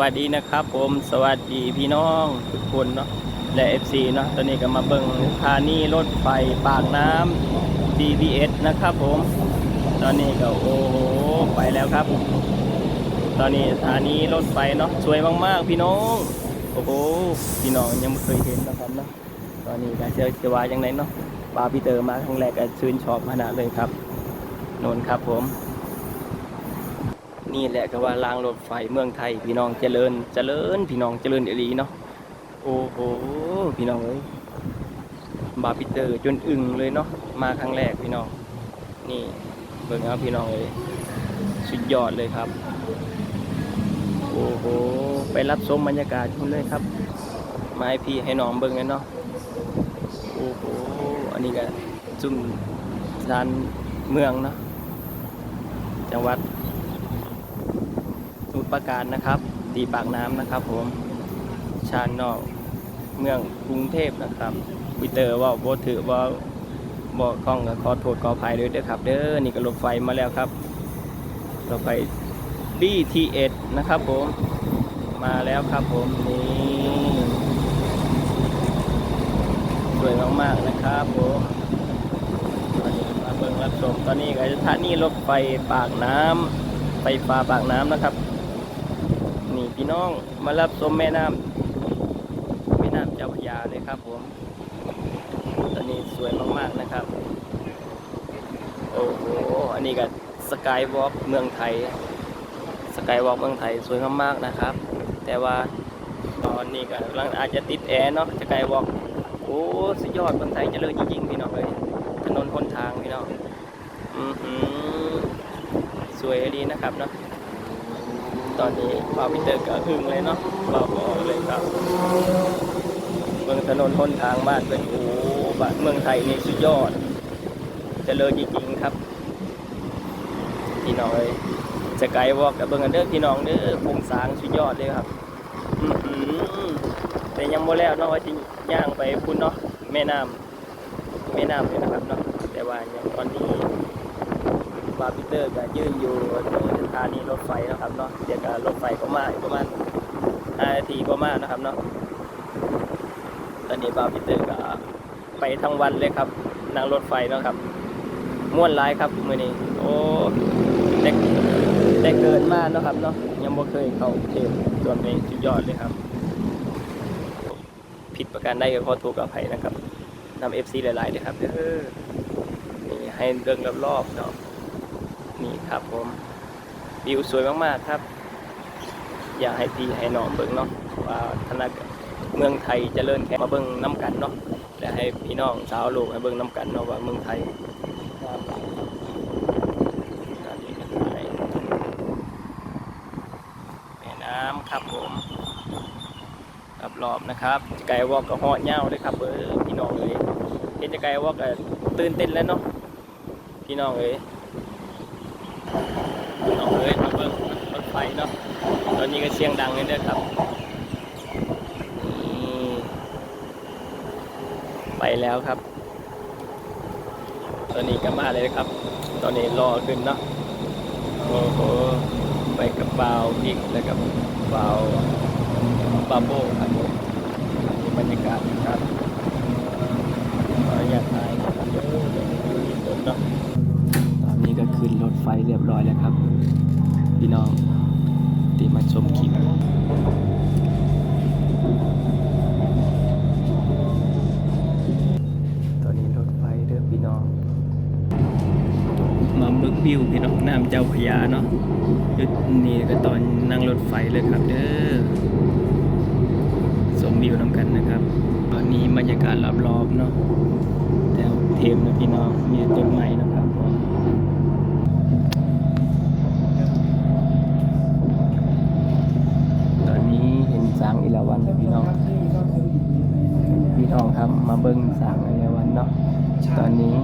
วัสดีนะครับผมสวัสดีพี่น้องทุกคนเนาะและ FC เนาะตอนนี้ก็มาเบิ่งสถานีรถไฟปากน้ำ BTS นะครับผม ตอนนี้ก็โอ้โหไปแล้วครับ ตอนนี้สถานีรถไฟเนาะสวยมากๆ พี่น้องโอ้โหพี่น้องยังไม่เคยเห็นนะครับเนาะตอนนี้ก็เจอจะว่าอย่างไรเนาะบาพี่เตอร์มาครั้งแรกก็ชื่นชอบขนาดเลยครับนนครับผม นี่แหละก็ว่ารางรถไฟเมืองไทย พี่น้องเจริญเจริญ พี่น้องเจริญเอหลีเนาะโอ้โหพี่น้องเอ้ยบาร์พีเตอร์จนอึ้งเลยเนาะมาครั้งแรกพี่น้อง นี่เบิ่งเอาพี่น้องเลยสุดยอดเลยครับ โอ้โหไปรับชมบรรยากาศคุณเลยครับมาให้พี่ให้น้องเบิ่งกันเนาะโอ้โหอันนี้ก็จุ่มลานเมืองเนาะจังหวัด สมุทรปราการนะครับ ตีปากน้ำนะครับผม ชานนอกเมืองกรุงเทพนะครับวิเตอร์ว่าโบถือว่าบอกกล้องกับขอโทษขออภัยด้วยเด้อครับ เด้อนี่ก็รถไฟมาแล้วครับรถไฟ BTS นะครับผม มาแล้วครับผมนี่สวยมากๆนะครับผมมาเบิ่งรับชมตอนนี้ก็สถานีรถไฟปากน้ำไฟฟ้าปากน้ำนะครับ นี่พี่น้องมารับชมแม่น้ำแม่น้ำเจ้าพระยาเลยครับผมตอนนี้สวยมากๆนะครับ โอ้โหอันนี้ก็สกายวอล์กเมืองไทย สกายวอล์กเมืองไทยสวยมากๆนะครับ แต่ว่าตอนนี้ก็กำลังอาจจะติดแอร์เนาะสกายวอล์กโอ้สุดยอดเมืองไทยเจริญจริงๆพี่น้องเลยถนนคนทางพี่น้องอือหือสวยดีนะครับเนาะ ตอนนี้ปาพิเตอร์ก็หึงเลยเนาะเราบอกเลยครับเมืองถนนหนทางบ้านเป็นโอ้บ้านเมืองไทยนี่สุดยอดเจริญจริงๆครับพี่น้องเอ้ยจะไกลวอกกับเบิ่งกันเด้อพี่น้องเด้อโครงสร้างสุดยอดเลยครับแต่ยังบ่แล้วเนาะว่าจะย่างไปพุ่นเนาะแม่น้ำแม่น้ำเลยนะครับเนาะแต่ว่ายังตอนนี้ บาร์บิเตอร์ก็ยืนอยู่ตรงสถานีรถไฟนะครับเนาะเดี๋ยวก็รถไฟก็มากประมาณ5นาทีก็มานะครับเนาะตอนนี้บาร์บิเตอร์ก็ไปทั้งวันเลยครับนั่งรถไฟเนาะครับม่วนหลายครับมื้อนี้โอ้แต่แต่เกิดมาเนาะครับเนาะยังบ่เคยเข้าเทพส่วนนี้สุดยอดเลยครับ ผิดประการใดก็ขอโทษกับภัยนะครับนำ FC หลายๆเลยครับเด้อนี่ให้เรื่องรอบๆเนาะ นี่ครับผมวิวสวยมากๆครับ อยากให้พี่ให้น้องเบิ่งเนาะว่าธนาเมืองไทยเจริญแค่มาเบิ่งน้ำกันเนาะและให้พี่น้องชาวโลกให้เบิ่งน้ำกันเนาะว่าเมืองไทยรับนนี้ก็ถ่ายแม่น้ำครับผมรอบๆนะครับไก่วอกก็เหาะเง่าเลยครับเออพี่น้องเอ้ยเห็นจะไก่วอกก็ตื่นเต้นแล้วเนาะพี่น้องเอ้ย น้องเอ้ยมาเบิ่งรถ ไฟเนาะตอนนี้ก็เสียงดังเลยเด้อครับนี่ไปแล้วครับ ตอนนี้ก็มาเลยครับ ตอนนี้รอขึ้นเนาะโอ้โหไปกับบ่าวบิ๊กแล้วกับบ่าบาโบครับผมนี่บรรยากาศนะครับขออนุญาตถ่ายนะครับเดี๋ยวเดี๋ยเนาะตอนนี้ก็ขึ้นรถไฟเรียบร้อยแล้วครับ พี่น้อง ที่มาชมคลิปตอนนี้รถไฟเด้อพี่น้อง มาเบิกวิวพี่น้องน้ำเจ้าพยาเนาะจุดนี้ก็ตอนนั่งรถไฟเลยครับเด้อชมวิวนำกันนะครับ ตอนนี้บรรยากาศรอบๆเนาะแถวเทมนะพี่น้องมีต้นไม้นะครับผม ตอนนี้เห็น สางอิราวันแล้วพี่น้อง พี่น้องครับมาเบิ้งสางอิราวันเนาะตอนนี้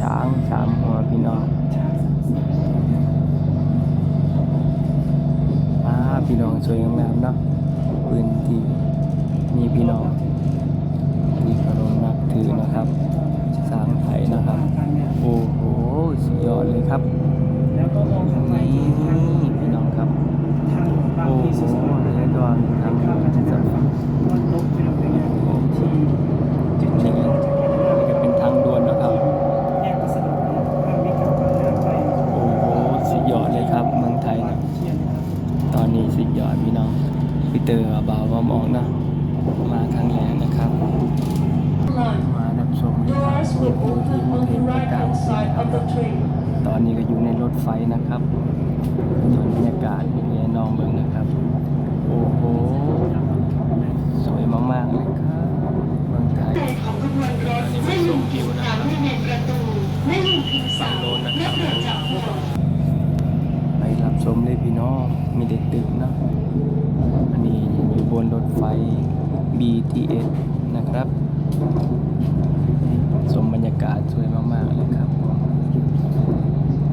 ช้างสามหัวพี่น้องอาพี่น้องสวยงามเนาะพื้นที่มีพี่น้องที่เคารพนับถือนะครับ สางไทยนะครับ โอ้โหสุดยอดเลยครับ เตอร์บาวบอมองนะ มาครั้งแรกนะครับ มาดับชมนะครับตอนนี้ก็อยู่ในรถไฟนะครับชมบรรยากาศเป็นไงน้องเบิ่งนะครับ โอ้โห สวยมากๆเลยครับเมืองไทยของขบวนรถไม่ลืมผิวสาไม่เนประตู ไม่ลืมผิวสามไม่เปลี่ยนจากหัวไปรับชมเลยพี่น้อง มีเด็กตื่นนะ บนรถไฟ BTS นะครับ สมบรรยากาศสวยมาก ๆ เลยครับผม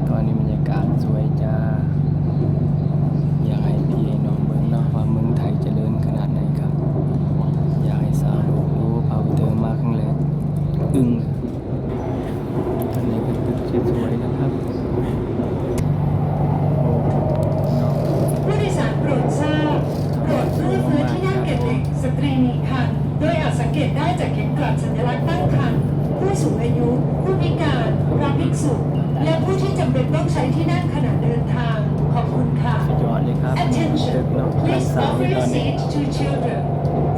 ตอนนี้บรรยากาศสวยจ้า อยากให้พี่ให้น้องเบิ่งเนาะว่าเมืองไทยเจริญขนาดไหนครับ อยากให้สาวโลกรู้พาไปเติมมาครั้งแรกอึ้งตอนนี้เป็นตึกสวยๆนะครับ โอ้น้อง ผู้โดยสารโปรดทราบโปรดเลื่อนพื้นที่นั่งเก็บเด็ก สตรีมีครรภ์โดยอาจสังเกตได้จากเข็มกลัดสัญลักษณ์ตั้งครรภ์ผู้สูงอายุ ผู้พิการพระภิกษุ และผู้ที่จำเป็นต้องใช้ที่นั่งขณะเดินทาง ขอบคุณค่ะสุดยอดเลยครับตึ Attention กเนาะทาง please สาว offer ในต your อนนี้ seat to children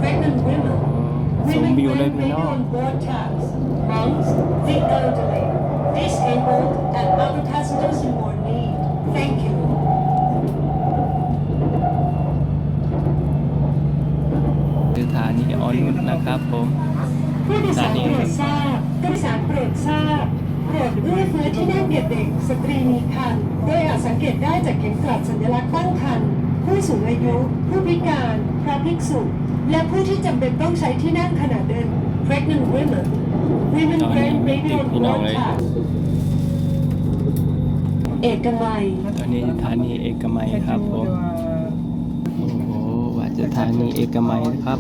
pregnant women ชม Women วิวเลย wearing พี่ radio น้อง on board tabs, monks, the elderly, disabled, and other passengers in more need. Thank you. คือฐานี ออนนุชนะครับผมผู้โดยสารโปรดทราบผู้โดยสารโปรดทราบโปรดเอื้อเฟื้อที่นั่งเก็บเด็กสตรีมีครรภ์โดยอาจสังเกตได้จากเข็มกลัดสัญลักษณ์ตั้งครรภ์ผู้สูงอายุ ผู้พิการ พระภิกษุ และผู้ที่จำเป็นต้องใช้ที่นั่งขณะเดิน pregnant women women ตอนนี้ wearing มี radio ติด on พี่น้อง board เลย tabs เอกมัยตอนนี้สถานีเอกมัยครับผมโอ้โหว่าจะสถานีเอกมัยนะครับ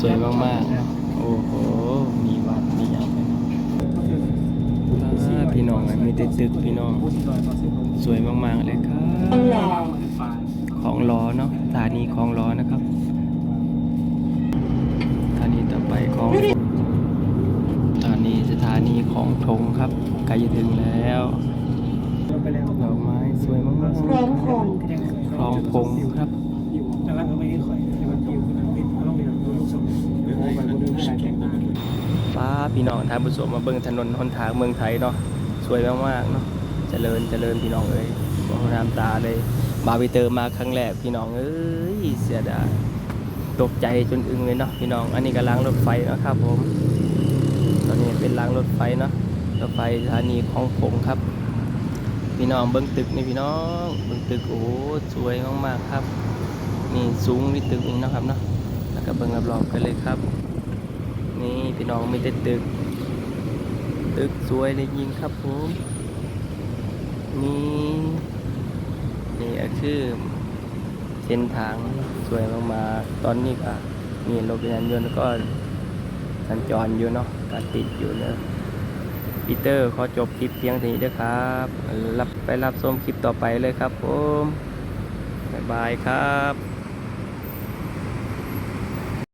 สวยมากๆนะโอ้โห มีวัดมีอย่างเป็นอ่าพี่น้องอะมีแต่ตึกพี่น้อง สวยมากๆเลยครับทองหล่อของล้อเนาะสถานีของล้อนะครับสถานีต่อไปของสถานีสถานีของธงครับใกล้จะถึงแล้วดอกไม้สวยมากพร้อมพงษ์ๆคลองพงครับ พี่น้องท่านผู้ชมมาเบิ่งถนนหนทางเมืองไทยเนาะสวยมากๆเนาะเจริญเจริญพี่น้องเอ้ยมองน้ำตาเลยบาวิเตอร์มาครั้งแรกพี่น้องเอ้ยเสียดายตกใจจนอึ้งเลยเนาะพี่น้องอันนี้ก็ล้างรถไฟนะครับผม ตอนนี้เป็นรางรถไฟเนาะรถไฟสถานีคลองผงครับ พี่น้องเบิ้งตึกนี่พี่น้องเบิ้งตึกโอ้สวยมากๆครับนี่สูงนี่ตึกนี่นะครับเนาะแล้วก็เบิ้งรอบๆกันเลยครับ นี่พี่น้องมีแต่ตึก ตึกสวยเลยยิงครับผมนี่นี่ก็คือเส้นทางสวยมากๆตอนนี้ก็มีรถจักรยานยนต์ก็สัญจรอยู่เนาะก็ติดอยู่เนอะปีเตอร์ขอจบคลิปเพียงเท่านี้เด้อครับ รับไปรับชมคลิปต่อไปเลยครับผม บ๊ายบายครับ